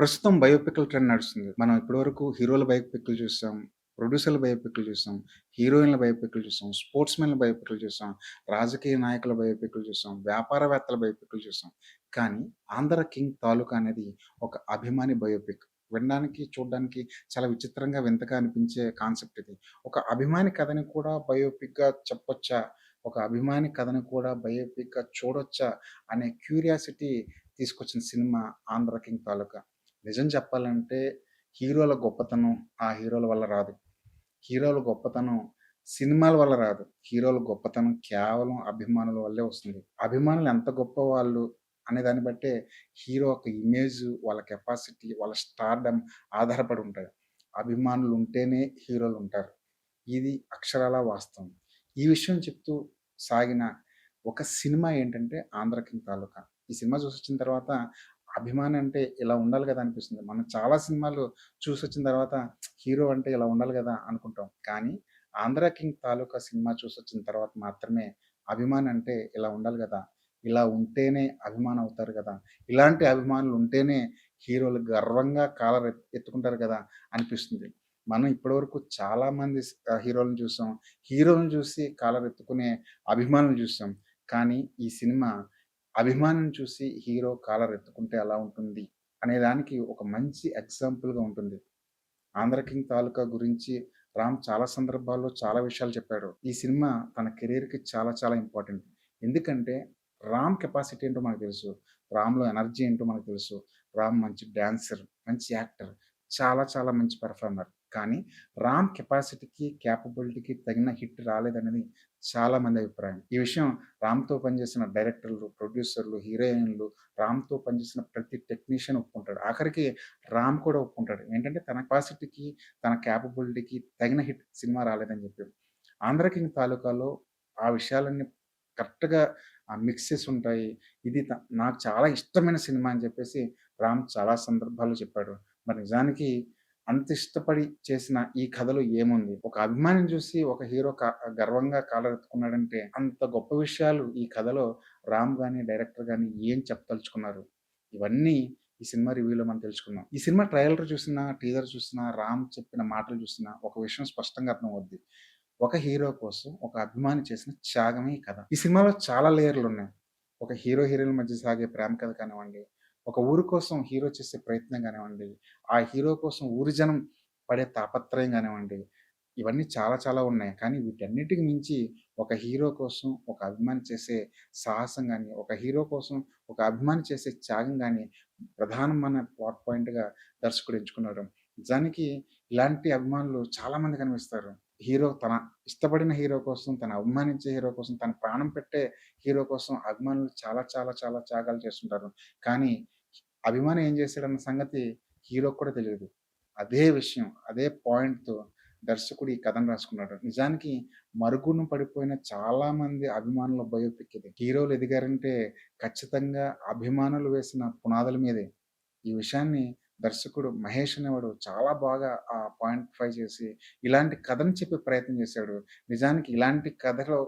ప్రస్తుతం బయోపిక్‌ల ట్రెండ్ నడుస్తుంది. మనం ఇప్పటివరకు హీరోల బయోపిక్‌లు చూసాం. ప్రొడ్యూసర్‌ల బయోపిక్‌లు చూసాం. హీరోయిన్‌ల బయోపిక్‌లు చూసాం. స్పోర్ట్స్‌మెన్‌ల బయోపిక్‌లు చూసాం. రాజకీయ నాయకుల బయోపిక్‌లు చూసాం. వ్యాపారవేత్తల బయోపిక్‌లు చూసాం. కానీ 'ఆంధ్ర కింగ్ తాలూకా' అనేది ఒక అభిమాని బయోపిక్. వినడానికి, చూడడానికి చాలా విచిత్రంగా, వింతగా అనిపించే కాన్సెప్ట్ ఇది. ఒక అభిమాని కథని కూడా బయోపిక్‌గా చెప్పొచ్చా? ఒక అభిమాని కథని కూడా బయోపిక్‌గా చూడొచ్చా? అనే క్యూరియాసిటీ తీసుకొచ్చిన సినిమా 'ఆంధ్ర కింగ్ తాలూకా'. నిజం చెప్పాలంటే హీరోల గొప్పతనం ఆ హీరోల వల్ల రాదు. హీరోల గొప్పతనం సినిమాల వల్ల రాదు. హీరోల గొప్పతనం కేవలం అభిమానుల వల్లే వస్తుంది. అభిమానులు ఎంత గొప్ప వాళ్ళు అనే దాన్ని బట్టే హీరో యొక్క ఇమేజ్, వాళ్ళ కెపాసిటీ, వాళ్ళ స్టార్‌డమ్ ఆధారపడి ఉంటాయి. అభిమానులు ఉంటేనే హీరోలు ఉంటారు. ఇది అక్షరాల వాస్తవం. ఈ విషయం చెప్తూ సాగిన ఒక సినిమా ఏంటంటే ఆంధ్రకింగ్ తాలూకా'. ఈ సినిమా చూసి వచ్చిన తర్వాత అభిమాని అంటే ఇలా ఉండాలి కదా అనిపిస్తుంది. మనం చాలా సినిమాలు చూసి వచ్చిన తర్వాత హీరో అంటే ఇలా ఉండాలి కదా అనుకుంటాం. కానీ 'ఆంధ్ర కింగ్ తాలూకా' సినిమా చూసి వచ్చిన తర్వాత మాత్రమే అభిమాని అంటే ఇలా ఉండాలి కదా ఇలా ఉంటేనే అభిమానం అవుతారు కదా ఇలాంటి అభిమానులు ఉంటేనే హీరోలు గర్వంగా కాలర్ ఎత్తుకుంటారు కదా అనిపిస్తుంది. మనం ఇప్పటివరకు చాలామంది స్ హీరోలను చూసాం. హీరోలను చూసి కాలర్ ఎత్తుకునే అభిమానులు చూసాం. కానీ ఈ సినిమా అభిమానం చూసి హీరో కాలర్ ఎత్తుకుంటే ఎలా ఉంటుంది అనే దానికి ఒక మంచి ఎగ్జాంపుల్‌గా ఉంటుంది. 'ఆంధ్ర కింగ్ తాలూకా' గురించి రామ్ చాలా సందర్భాల్లో చాలా విషయాలు చెప్పాడు. ఈ సినిమా తన కెరీర్కి చాలా చాలా ఇంపార్టెంట్. ఎందుకంటే రామ్ కెపాసిటీ ఏంటో మనకు తెలుసు. రామ్‌లో ఎనర్జీ ఏంటో మనకు తెలుసు. రామ్ మంచి డాన్సర్, మంచి యాక్టర్, చాలా చాలా మంచి పెర్ఫార్మర్. కానీ రామ్ కెపాసిటీకి, కేపబిలిటీకి తగిన హిట్ రాలేదనేది చాలా మంది అభిప్రాయం. ఈ విషయం రామ్‌తో పనిచేసిన డైరెక్టర్లు, ప్రొడ్యూసర్లు, హీరోయిన్‌లు, రామ్‌తో పనిచేసిన ప్రతి టెక్నీషియన్ ఒప్పుకుంటాడు. ఆఖరికి రామ్ కూడా ఒప్పుకుంటాడు. ఏంటంటే తన కెపాసిటీకి, తన కేపబిలిటీకి తగిన హిట్ సినిమా రాలేదని చెప్పి. ఆంధ్రకింగ్ తాలూకాలో' ఆ విషయాలన్నీ కరెక్ట్‌గా ఆహ్, మిక్స్ ఉంటాయి. ఇది త నాకు చాలా ఇష్టమైన సినిమా అని చెప్పేసి రామ్ చాలా సందర్భాల్లో చెప్పాడు. మరి నిజానికి అంత ఇష్టపడి చేసిన ఈ కథలో ఏముంది? ఒక అభిమానిని చూసి ఒక హీరో గర్వంగా కాలరెత్తుకున్నాడంటే అంత గొప్ప విషయాలు ఈ కథలో రామ్ కానీ డైరెక్టర్ కానీ ఏం చెప్పదలుచుకున్నారు? ఇవన్నీ ఈ సినిమా రివ్యూలో మనం తెలుసుకుందాం. ఈ సినిమా ట్రైలర్ చూసినా, టీజర్ చూసినా, రామ్ చెప్పిన మాటలు చూసినా ఒక విషయం స్పష్టంగా అర్థమవుద్ది. ఒక హీరో కోసం ఒక అభిమాని చేసిన త్యాగమే ఈ కథ. ఈ సినిమాలో చాలా లేయర్లు ఉన్నాయి ఒక హీరో, హీరోయిన్ మధ్య సాగే ప్రేమ కథ కానివ్వండి, ఒక ఊరు కోసం హీరో చేసే ప్రయత్నం కానివ్వండి, ఆ హీరో కోసం ఊరి జనం పడే తాపత్రయం కానివ్వండి, ఇవన్నీ చాలా చాలా ఉన్నాయి. కానీ వీటన్నిటికి మించి ఒక హీరో కోసం ఒక అభిమాని చేసే సాహసం కానీ ఒక హీరో కోసం ఒక అభిమాని చేసే త్యాగం కానీ ప్రధానమైన ప్లాట్ పాయింట్‌గా దర్శకుడు ఎంచుకున్నారు నిజానికి ఇలాంటి అభిమానులు చాలామంది కనిపిస్తారు. హీరో తన ఇష్టపడిన హీరో కోసం, తను అభిమానించే హీరో కోసం, తను ప్రాణం పెట్టే హీరో కోసం అభిమానులు చాలా చాలా చాలా త్యాగాలు చేస్తుంటారు. కానీ అభిమాని ఏం చేశాడన్న సంగతి హీరోకి కూడా తెలియదు అదే విషయం, అదే పాయింట్‌తో దర్శకుడు ఈ కథను రాసుకున్నాడు. నిజానికి మరుగున పడిపోయిన చాలా మంది అభిమానుల బయోపిక్ ఇది. హీరోలు ఎదిగారంటే ఖచ్చితంగా అభిమానులు వేసిన పునాదుల మీదే. ఈ విషయాన్ని దర్శకుడు మహేష్ అనేవాడు చాలా బాగా ఆ పాయింటిఫై చేసి ఇలాంటి కథను చెప్పే ప్రయత్నం చేశాడు. నిజానికి ఇలాంటి కథలో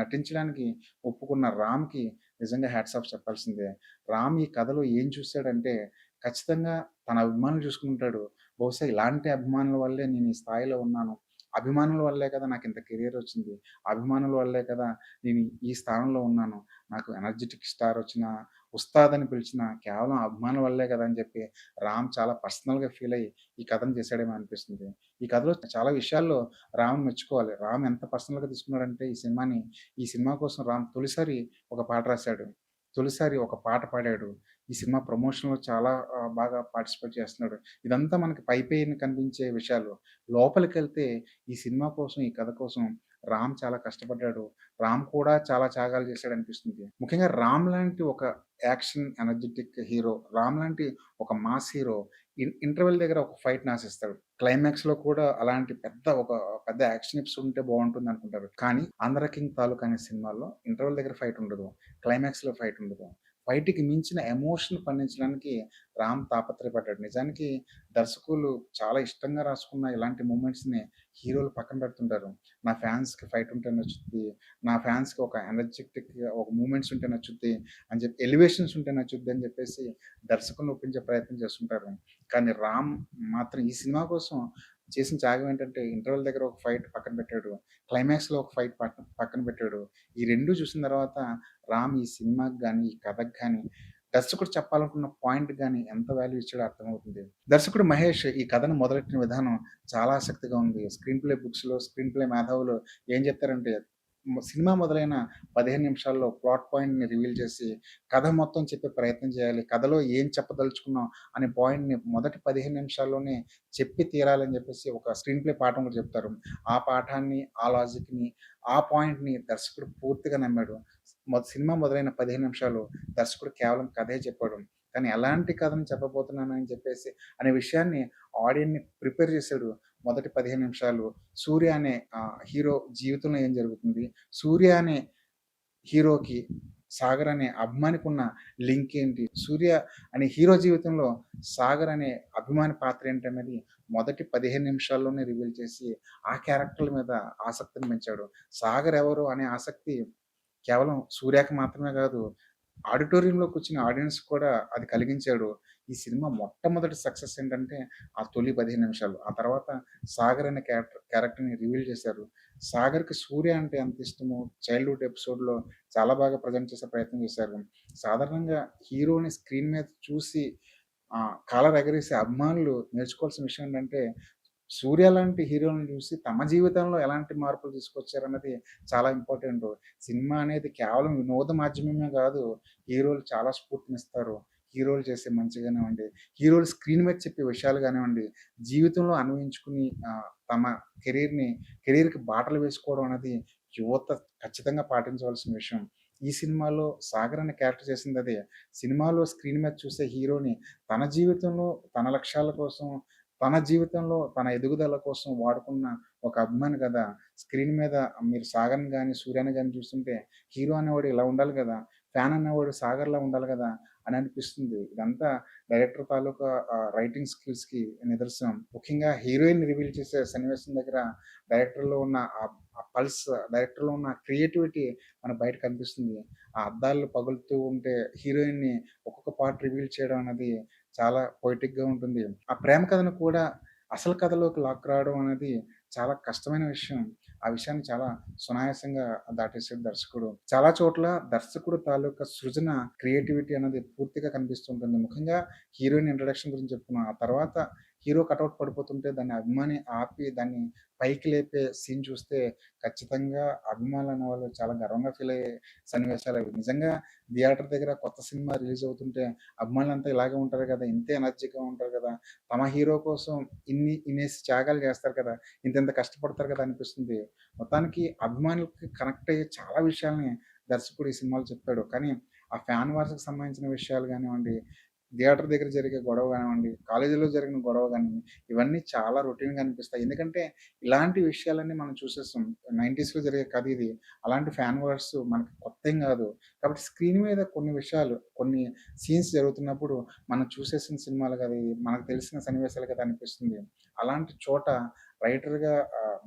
నటించడానికి ఒప్పుకున్న రామ్‌కి నిజంగా హ్యాట్స్ ఆఫ్ చెప్పాల్సిందే. రామ్ ఈ కథలో ఏం చూశాడంటే ఖచ్చితంగా తన అభిమానులు చూసుకుంటాడు. బహుశా ఇలాంటి అభిమానుల వల్లే నేను ఈ స్థాయిలో ఉన్నాను. అభిమానుల వల్లే కదా నాకు ఇంత కెరియర్ వచ్చింది. అభిమానుల వల్లే కదా నేను ఈ స్థానంలో ఉన్నాను. నాకు ఎనర్జెటిక్ స్టార్ వచ్చిన, ఉస్తాద్ అని పిలిచిన కేవలం అభిమానం వల్లే కదా అని చెప్పి రామ్ చాలా పర్సనల్‌గా ఫీల్ అయ్యి ఈ కథను చేశాడేమో అనిపిస్తుంది. ఈ కథలో చాలా విషయాల్లో రామ్ మెచ్చుకోవాలి. రామ్ ఎంత పర్సనల్‌గా తీసుకున్నాడంటే ఈ సినిమాని, ఈ సినిమా కోసం రామ్ తొలిసారి ఒక పాట రాసాడు. తొలిసారి ఒక పాట పాడాడు. ఈ సినిమా ప్రమోషన్‌లో చాలా బాగా పార్టిసిపేట్ చేస్తున్నాడు. ఇదంతా మనకి పైపైన కనిపించే విషయాలు. లోపలికి వెళ్తే ఈ సినిమా కోసం, ఈ కథ కోసం రామ్ చాలా కష్టపడ్డాడు. రామ్ కూడా చాలా త్యాగాలు చేశాడనిపిస్తుంది. ముఖ్యంగా రామ్ లాంటి ఒక యాక్షన్ ఎనర్జెటిక్ హీరో, రామ్ లాంటి ఒక మాస్ హీరో ఇన్ ఇంటర్వెల్ దగ్గర ఒక ఫైట్‌ని ఆశిస్తాడు. క్లైమాక్స్‌లో కూడా అలాంటి పెద్ద ఒక పెద్ద యాక్షన్ ఇప్స్ ఉంటే బాగుంటుంది అనుకుంటారు. కానీ 'ఆంధ్ర కింగ్ తాలూకా' అనే సినిమాల్లో ఇంటర్వెల్ దగ్గర ఫైట్ ఉండదు. క్లైమాక్స్‌లో ఫైట్ ఉండదు. బయటికి మించిన ఎమోషన్ పండించడానికి రామ్ తాపత్రయపడ్డాడు. నిజానికి దర్శకులు చాలా ఇష్టంగా రాసుకున్న ఇలాంటి మూమెంట్స్‌ని హీరోలు పక్కన పెడుతుంటారు. నా ఫ్యాన్స్‌కి ఫైట్ ఉంటే నచ్చుద్ది. నా ఫ్యాన్స్‌కి ఒక ఎనర్జెటిక్ ఒక మూమెంట్స్ ఉంటే నచ్చుద్ది అని చెప్పి ఎలివేషన్స్ ఉంటే నచ్చుద్ది అని చెప్పేసి దర్శకులను ఒప్పించే ప్రయత్నం చేస్తుంటారు. కానీ రామ్ మాత్రం ఈ సినిమా కోసం చేసిన త్యాగం ఏంటంటే ఇంటర్వెల్ దగ్గర ఒక ఫైట్ పక్కన పెట్టాడు. క్లైమాక్స్‌లో ఒక ఫైట్ పక్కన పక్కన పెట్టాడు. ఈ రెండు చూసిన తర్వాత రామ్ ఈ సినిమాకి కానీ ఈ కథకు కానీ దర్శకుడు చెప్పాలనుకున్న పాయింట్ కానీ ఎంత వాల్యూ ఇచ్చాడో అర్థమవుతుంది. దర్శకుడు మహేష్ ఈ కథను మొదలెట్టిన విధానం చాలా ఆసక్తిగా ఉంది. స్క్రీన్ ప్లే బుక్స్‌లో, స్క్రీన్ ప్లే మేధావులు ఏం చెప్తారంటే సినిమా మొదలైన 15 నిమిషాల్లో ప్లాట్ పాయింట్‌ని రివీల్ చేసి, కథ మొత్తం చెప్పే ప్రయత్నం చేయాలి. కథలో ఏం చెప్పదలుచుకున్నాం అనే పాయింట్‌ని మొదటి 15 నిమిషాల్లోనే చెప్పి తీరాలని చెప్పేసి ఒక స్క్రీన్ ప్లే పాఠం కూడా చెప్తారు. ఆ పాఠాన్ని, ఆ లాజిక్‌ని, ఆ పాయింట్‌ని దర్శకుడు పూర్తిగా నమ్మాడు. సినిమా మొదలైన 15 నిమిషాలు దర్శకుడు కేవలం కథే చెప్పాడు. కానీ ఎలాంటి కథను చెప్పబోతున్నానని చెప్పేసి అనే విషయాన్ని ఆడియన్‌ని ప్రిపేర్ చేశాడు మొదటి 15 నిమిషాలు సూర్య అనే హీరో జీవితంలో ఏం జరుగుతుంది? సూర్య అనే హీరోకి సాగర్ అనే అభిమానికున్న లింక్ ఏంటి? సూర్య అనే హీరో జీవితంలో సాగర్ అనే అభిమాని పాత్ర ఏంటనేది మొదటి 15 నిమిషాల్లోనే రివీల్ చేసి, ఆ క్యారెక్టర్‌ల మీద ఆసక్తిని పెంచాడు. సాగర్ ఎవరు అనే ఆసక్తి కేవలం సూర్యకి మాత్రమే కాదు, ఆడిటోరియంలో కూర్చున్న ఆడియన్స్ కూడా అది కలిగించాడు. ఈ సినిమా మొట్టమొదటి సక్సెస్ ఏంటంటే ఆ తొలి 15 నిమిషాలు. ఆ తర్వాత సాగర్ అనే క్యారెక్టర్ క్యారెక్టర్‌ని రివీల్ చేశారు. సాగర్‌కి సూర్య అంటే ఎంత ఇష్టమో చైల్డ్‌హుడ్ ఎపిసోడ్‌లో చాలా బాగా ప్రెజెంట్ చేసే ప్రయత్నం చేశారు. సాధారణంగా హీరోని స్క్రీన్ మీద చూసి కాలర్ ఎగరేసే అభిమానులు నేర్చుకోవాల్సిన విషయం ఏంటంటే, సూర్య లాంటి హీరోలని చూసి తమ జీవితంలో ఎలాంటి మార్పులు తీసుకొచ్చారన్నది చాలా ఇంపార్టెంట్ సినిమా అనేది కేవలం వినోద మాధ్యమమే కాదు. హీరోలు చాలా స్ఫూర్తినిస్తారు. హీరోలు చేసే మంచి కానివ్వండి, హీరోలు స్క్రీన్ మీద చెప్పే విషయాలు కానివ్వండి, జీవితంలో అన్వయించుకుని తమ కెరీర్‌ని కెరీర్‌కి బాటలు వేసుకోవడం అనేది యువత ఖచ్చితంగా పాటించవలసిన విషయం. ఈ సినిమాలో సాగర్ అనే క్యారెక్టర్ చేసింది అది సినిమాలో స్క్రీన్ మీద చూసే హీరోని తన జీవితంలో, తన లక్ష్యాల కోసం, తన జీవితంలో తన ఎదుగుదల కోసం వాడుకున్న ఒక అభిమాని కదా! స్క్రీన్ మీద మీరు సాగర్‌ని కానీ సూర్యని కానీ చూస్తుంటే హీరో అనేవాడు ఇలా ఉండాలి కదా! ఫ్యాన్ అనేవాడు సాగర్‌లా ఉండాలి కదా! అని అనిపిస్తుంది. ఇదంతా డైరెక్టర్ తాలూకా రైటింగ్ స్కిల్స్‌కి నిదర్శనం. ముఖ్యంగా హీరోయిన్ రివీల్ చేసే సన్నివేశం దగ్గర డైరెక్టర్‌లో ఉన్న ఆ పల్స్, డైరెక్టర్‌లో ఉన్న క్రియేటివిటీ మనకు బయట కనిపిస్తుంది. ఆ అద్దాలు పగులుతూ ఉంటే హీరోయిన్‌ని ఒక్కొక్క పార్ట్ రివీల్ చేయడం అనేది చాలా పొయిటిక్గా ఉంటుంది. ఆ ప్రేమ కథను కూడా అసలు కథలోకి లాక్కురావడం అనేది చాలా కష్టమైన విషయం. ఆ విషయాన్ని చాలా సునాయాసంగా దాటేసాడు దర్శకుడు. చాలా చోట్ల దర్శకుడు తాలూకా సృజన, క్రియేటివిటీ అనేది పూర్తిగా కనిపిస్తుంటుంది. ముఖ్యంగా హీరోయిన్ ఇంట్రడక్షన్ గురించి చెప్పుకున్నాం. ఆ తర్వాత హీరో కటౌట్ పడిపోతుంటే దాన్ని అభిమాని ఆపి దాన్ని పైకి లేపే సీన్ చూస్తే ఖచ్చితంగా అభిమానులు అనేవాళ్ళు చాలా గర్వంగా ఫీల్ అయ్యే సన్నివేశాలు అవి నిజంగా థియేటర్ దగ్గర కొత్త సినిమా రిలీజ్ అవుతుంటే అభిమానులు అంతా ఇలాగే ఉంటారు కదా! ఇంతే ఎనర్జీగా ఉంటారు కదా! తమ హీరో కోసం ఇన్ని ఇన్నేసి త్యాగాలు చేస్తారు కదా! ఇంతింత కష్టపడతారు కదా! అనిపిస్తుంది. మొత్తానికి అభిమానులకి కనెక్ట్ అయ్యే చాలా విషయాల్ని దర్శకుడు ఈ సినిమాలో చెప్పాడు. కానీ ఆ ఫ్యాన్ వార్స్‌కి సంబంధించిన విషయాలు కానివ్వండి, థియేటర్ దగ్గర జరిగే గొడవ కానివ్వండి, కాలేజీలో జరిగిన గొడవ కానివ్వండి, ఇవన్నీ చాలా రొటీన్‌గా అనిపిస్తాయి. ఎందుకంటే ఇలాంటి విషయాలన్నీ మనం చూసేస్తాం నైంటీస్లో జరిగే కథ ఇది. అలాంటి ఫ్యాన్ వర్స్ మనకి కొత్తేం కాదు. కాబట్టి స్క్రీన్ మీద కొన్ని విషయాలు, కొన్ని సీన్స్ జరుగుతున్నప్పుడు మనం చూసేసిన సినిమాలు కదా! ఇది మనకు తెలిసిన సన్నివేశాలు కదా! అనిపిస్తుంది. అలాంటి చోట రైటర్‌గా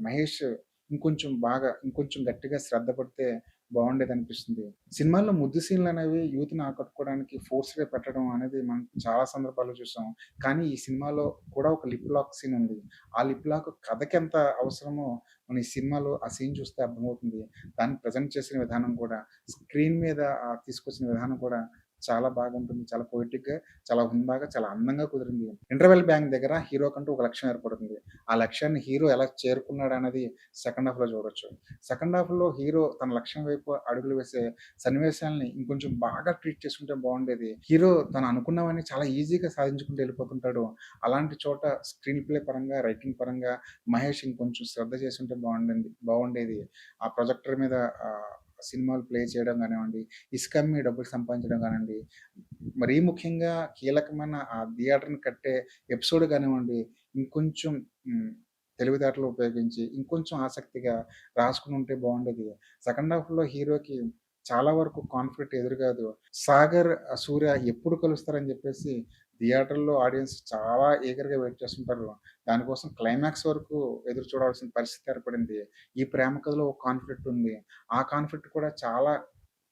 మహేష్ ఇంకొంచెం బాగా, ఇంకొంచెం గట్టిగా శ్రద్ధ పడితే బాగుండేది అనిపిస్తుంది సినిమాల్లో ముద్దు సీన్లు అనేవి యూత్‌ని ఆకట్టుకోవడానికి ఫోర్స్‌గా పెట్టడం అనేది మనం చాలా సందర్భాల్లో చూసాం. కానీ ఈ సినిమాలో కూడా ఒక లిప్ లాక్ సీన్ ఉంది. ఆ లిప్ లాక్ కథకెంత అవసరమో మన ఈ సినిమాలో ఆ సీన్ చూస్తే అర్థమవుతుంది. దాన్ని ప్రెజెంట్ చేసిన విధానం కూడా, స్క్రీన్ మీద తీసుకొచ్చిన విధానం కూడా చాలా బాగుంటుంది. చాలా పొయెటిక్‌గా, చాలా హుందాగా, చాలా అందంగా కుదిరింది. ఇంటర్వెల్ బ్యాంక్ దగ్గర హీరో కంటూ ఒక లక్ష్యం ఏర్పడుతుంది. ఆ లక్ష్యాన్ని హీరో ఎలా చేరుకున్నాడు అనేది సెకండ్ హాఫ్‌లో చూడొచ్చు. సెకండ్ హాఫ్‌లో హీరో తన లక్ష్యం వైపు అడుగులు వేసే సన్నివేశాలని ఇంకొంచెం బాగా ట్రీట్ చేసుకుంటే బాగుండేది హీరో తను అనుకున్నవన్నీ చాలా ఈజీగా సాధించుకుంటూ వెళ్ళిపోతుంటాడు. అలాంటి చోట స్క్రీన్ ప్లే పరంగా, రైటింగ్ పరంగా మహేష్ ఇంకొంచెం శ్రద్ధ చేసుంటే బాగుండేది బాగుండేది ఆ ప్రొజెక్టర్ మీద సినిమాలు ప్లే చేయడం కానివ్వండి, ఇసుక అమ్మి డబ్బులు సంపాదించడం కానివ్వండి, మరీ ముఖ్యంగా కీలకమైన ఆ థియేటర్‌ని కట్టే ఎపిసోడ్ కానివ్వండి, ఇంకొంచెం తెలివితేటలు ఉపయోగించి, ఇంకొంచెం ఆసక్తిగా రాసుకుని ఉంటే బాగుండేది సెకండ్ హాఫ్‌లో హీరోకి చాలా వరకు కాన్ఫ్లిక్ట్ ఎదురుగాదు. 'సాగర్, సూర్య ఎప్పుడు కలుస్తారని' చెప్పేసి థియేటర్‌లో ఆడియన్స్ చాలా ఈగర్‌గా వెయిట్ చేస్తుంటారు. దానికోసం క్లైమాక్స్ వరకు ఎదురు చూడాల్సిన పరిస్థితి ఏర్పడింది. ఈ ప్రేమ కథలో ఒక కాన్ఫ్లిక్ట్ ఉంది. ఆ కాన్ఫ్లిక్ట్ కూడా చాలా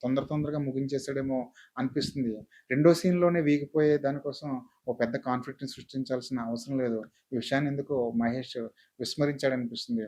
తొందర తొందరగా ముగించేసాడేమో అనిపిస్తుంది. రెండో సీన్‌లోనే వీగిపోయే దానికోసం ఓ పెద్ద కాన్ఫ్లిక్ట్‌ని సృష్టించాల్సిన అవసరం లేదు. ఈ విషయాన్ని ఎందుకు మహేష్ విస్మరించాడనిపిస్తుంది.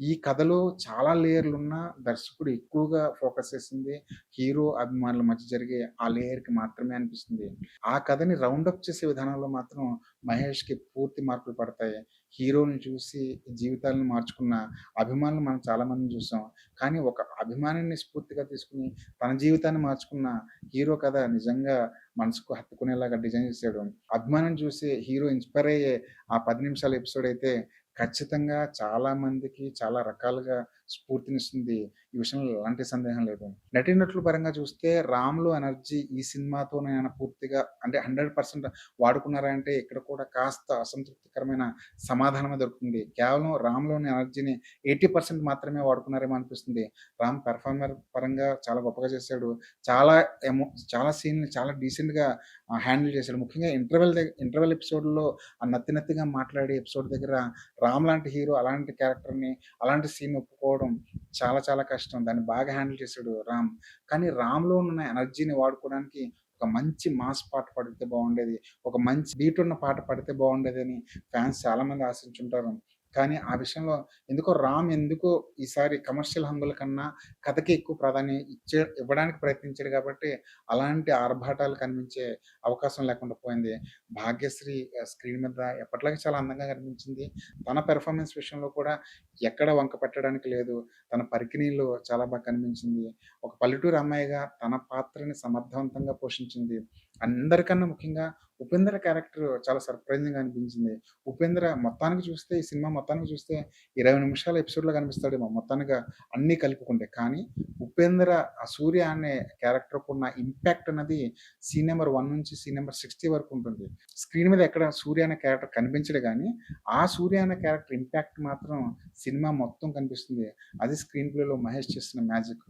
ఈ కథలో చాలా లేయర్లు ఉన్న దర్శకుడు ఎక్కువగా ఫోకస్ చేసింది హీరో, అభిమానుల మధ్య జరిగే ఆ లేయర్‌కి మాత్రమే అనిపిస్తుంది. ఆ కథని రౌండప్ చేసే విధానంలో మాత్రం మహేష్‌కి పూర్తి మార్పులు పడతాయి. హీరోని చూసి జీవితాలను మార్చుకున్న అభిమానులు మనం చాలా మందిని చూసాం. కానీ ఒక అభిమానిని స్ఫూర్తిగా తీసుకుని తన జీవితాన్ని మార్చుకున్న హీరో కథ నిజంగా మనసుకు హత్తుకునేలాగా డిజైన్ చేశాడు. అభిమానం చూసి హీరో ఇన్‌స్పైర్ అయ్యే ఆ పది నిమిషాల ఎపిసోడ్ అయితే ఖచ్చితంగా చాలా మందికి చాలా రకాలుగా స్ఫూర్తినిస్తుంది. ఈ విషయంలో ఎలాంటి సందేహం లేదు. నటీనటుల పరంగా చూస్తే 'రామ్‌లో' ఎనర్జీ ఈ సినిమాతోనైనా పూర్తిగా అంటే 100% వాడుకున్నారా అంటే ఇక్కడ కూడా కాస్త అసంతృప్తికరమైన సమాధానమే దొరుకుతుంది. కేవలం 'రామ్‌లోని' ఎనర్జీని 80% మాత్రమే వాడుకున్నారేమో అనిపిస్తుంది. 'రామ్' పెర్ఫార్మర్ పరంగా చాలా గొప్పగా చేశాడు. చాలా ఎమో చాలా సీన్లు చాలా డీసెంట్‌గా హ్యాండిల్ చేశాడు. ముఖ్యంగా ఇంటర్వెల్ దగ్గర ఇంటర్వెల్ ఎపిసోడ్‌లో ఆ నత్తి నత్తిగా మాట్లాడే ఎపిసోడ్ దగ్గర 'రామ్' లాంటి హీరో అలాంటి క్యారెక్టర్‌ని, అలాంటి సీన్ ఒప్పుకోవడం చాలా చాలా కష్టం. దాన్ని బాగా హ్యాండిల్ చేశాడు 'రామ్.' కానీ 'రామ్‌లో' ఉన్న ఎనర్జీని వాడుకోవడానికి ఒక మంచి మాస్ పాట పాడితే బాగుండేది. ఒక మంచి బీట్ ఉన్న పాట పాడితే అని ఫ్యాన్స్ చాలామంది ఆశించుంటారు. కానీ ఆ విషయంలో ఎందుకో 'రామ్' ఎందుకో ఈసారి కమర్షియల్ హంగుల కన్నా కథకి ఎక్కువ ప్రాధాన్యం ఇచ్చే ఇవ్వడానికి ప్రయత్నించాడు కాబట్టి అలాంటి ఆర్భాటాలు కనిపించే అవకాశం లేకుండా పోయింది. భాగ్యశ్రీ స్క్రీన్ మీద ఎప్పటిలాగే చాలా అందంగా కనిపించింది. తన పెర్ఫార్మెన్స్ విషయంలో కూడా ఎక్కడ వంక పెట్టడానికి లేదు. తన పరికిణీలో చాలా బాగా కనిపించింది. ఒక పల్లెటూరు అమ్మాయిగా తన పాత్రని సమర్థవంతంగా పోషించింది. అందరికన్నా ముఖ్యంగా ఉపేంద్ర క్యారెక్టర్ చాలా సర్ప్రైజింగ్ అనిపించింది. ఉపేంద్ర మొత్తానికి చూస్తే ఈ సినిమా మొత్తానికి చూస్తే 20 నిమిషాల ఎపిసోడ్‌లో కనిపిస్తాడేమో మొత్తానికి అన్నీ కలుపుకుంటే. కానీ ఉపేంద్ర ఆ సూర్య అనే క్యారెక్టర్‌కున్న ఇంపాక్ట్ అనేది సీన్ నెంబర్ వన్ నుంచి సీన్ నెంబర్ సిక్స్టీ వరకు ఉంటుంది. స్క్రీన్ మీద ఎక్కడ సూర్య అనే క్యారెక్టర్ కనిపించడు కానీ ఆ సూర్య అనే క్యారెక్టర్ ఇంపాక్ట్ మాత్రం సినిమా మొత్తం కనిపిస్తుంది. అది స్క్రీన్ ప్లేలో మహేష్ చేసిన మ్యాజిక్.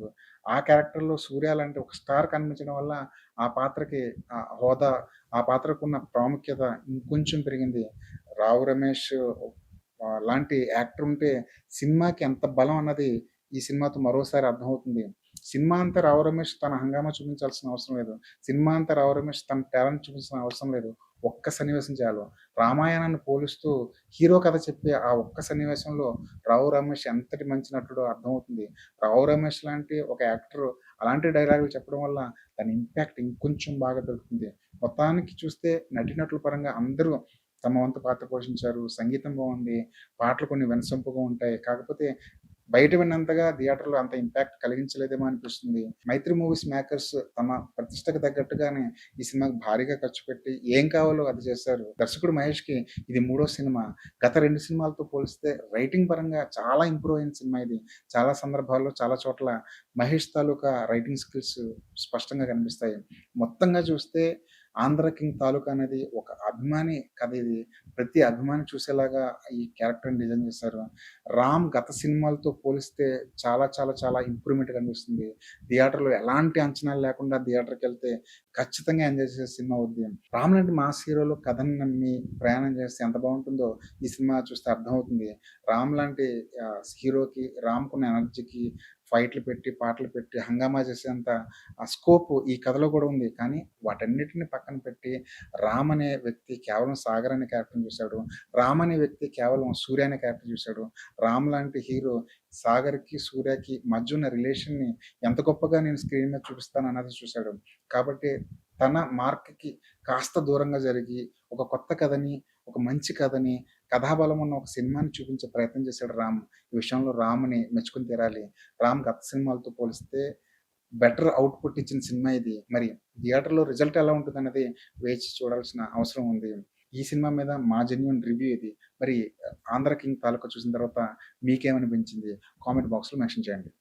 ఆ క్యారెక్టర్‌లో సూర్య లాంటి ఒక స్టార్ కనిపించడం వల్ల ఆ పాత్రకి ఆ హోదా, ఆ పాత్రకున్న ప్రాముఖ్యత ఇంకొంచెం పెరిగింది. రావు రమేష్ లాంటి యాక్టర్ ఉంటే సినిమాకి ఎంత బలం అన్నది ఈ సినిమాతో మరోసారి అర్థమవుతుంది. సినిమా అంతా రావు రమేష్ తన హంగామా చూపించాల్సిన అవసరం లేదు. సినిమా అంతా రావు రమేష్ తన టాలెంట్ చూపించాల్సిన అవసరం లేదు. ఒక్క సన్నివేశం చాలు. రామాయణాన్ని పోలుస్తూ హీరో కథ చెప్పే ఆ ఒక్క సన్నివేశంలో రావు రమేష్ ఎంతటి మంచి నటుడో అర్థమవుతుంది. రావు రమేష్ లాంటి ఒక యాక్టర్ అలాంటి డైలాగులు చెప్పడం వల్ల దాని ఇంపాక్ట్ ఇంకొంచెం బాగా దొరుకుతుంది. మొత్తానికి చూస్తే నటినటుల పరంగా అందరూ తమ వంతు పాత్ర పోషించారు. సంగీతం బాగుంది పాటలు కొన్ని వినసొంపుగా ఉంటాయి. కాకపోతే బయట విన్నంతగా థియేటర్‌లో అంత ఇంపాక్ట్ కలిగించలేదేమో అనిపిస్తుంది. 'మైత్రి మూవీస్' మేకర్స్ తమ ప్రతిష్టకు తగ్గట్టుగానే ఈ సినిమాకి భారీగా ఖర్చు పెట్టి ఏం కావాలో అది చేశారు. దర్శకుడు మహేష్‌కి ఇది మూడో సినిమా. గత రెండు సినిమాలతో పోలిస్తే రైటింగ్ పరంగా చాలా ఇంప్రూవ్ అయిన సినిమా ఇది. చాలా సందర్భాల్లో చాలా చోట్ల మహేష్ తాలూకా రైటింగ్ స్కిల్స్ స్పష్టంగా కనిపిస్తాయి. మొత్తంగా చూస్తే 'ఆంధ్ర కింగ్' తాలూకా అనేది ఒక అభిమాని కథ ఇది. ప్రతి అభిమాని చూసేలాగా ఈ క్యారెక్టర్‌ని డిజైన్ చేశారు. 'రామ్' గత సినిమాలతో పోలిస్తే చాలా చాలా చాలా ఇంప్రూవ్‌మెంట్ కనిపిస్తుంది. థియేటర్‌లో ఎలాంటి అంచనాలు లేకుండా థియేటర్‌కెళ్తే ఖచ్చితంగా ఎంజాయ్ చేసే సినిమా అవుద్ది. 'రామ్' లాంటి మాస్ హీరోలో కథని నమ్మి ప్రయాణం చేస్తే ఎంత బాగుంటుందో ఈ సినిమా చూస్తే అర్థమవుతుంది. 'రామ్' లాంటి హీరోకి 'రామ్‌కున్న ఎనర్జీకి ఫైట్‌లు పెట్టి, పాటలు పెట్టి హంగామా చేసేంత ఆ స్కోప్ ఈ కథలో కూడా ఉంది. కానీ వాటన్నిటిని పక్కన పెట్టి 'రామ్' అనే వ్యక్తి కేవలం 'సాగర్' అనే క్యారెక్టర్ చూశాడు. 'రామ్' అనే వ్యక్తి కేవలం 'సూర్య' అనే క్యారెక్టర్ చూశాడు. 'రామ్' లాంటి హీరో 'సాగర్‌కి, సూర్యకి' మధ్య ఉన్న రిలేషన్‌ని ఎంత గొప్పగా నేను స్క్రీన్ మీద చూపిస్తాను అన్నది చూశాడు. కాబట్టి తన మార్క్‌కి కాస్త దూరంగా జరిగి ఒక కొత్త కథని, ఒక మంచి కథని, కథాబలం ఉన్న ఒక సినిమాని చూపించే ప్రయత్నం చేశాడు 'రామ్.' ఈ విషయంలో 'రామ్‌ని' మెచ్చుకొని తీరాలి. 'రామ్' గత సినిమాలతో పోలిస్తే బెటర్ అవుట్పుట్ ఇచ్చిన సినిమా ఇది. మరి థియేటర్‌లో రిజల్ట్ ఎలా ఉంటుందన్నది వేచి చూడాల్సిన అవసరం ఉంది. ఈ సినిమా మీద మా జెన్యున్ రివ్యూ ఇది. మరి 'ఆంధ్ర కింగ్' తాలూకా చూసిన తర్వాత మీకేమనిపించింది? కామెంట్ బాక్స్‌లో మెన్షన్ చేయండి.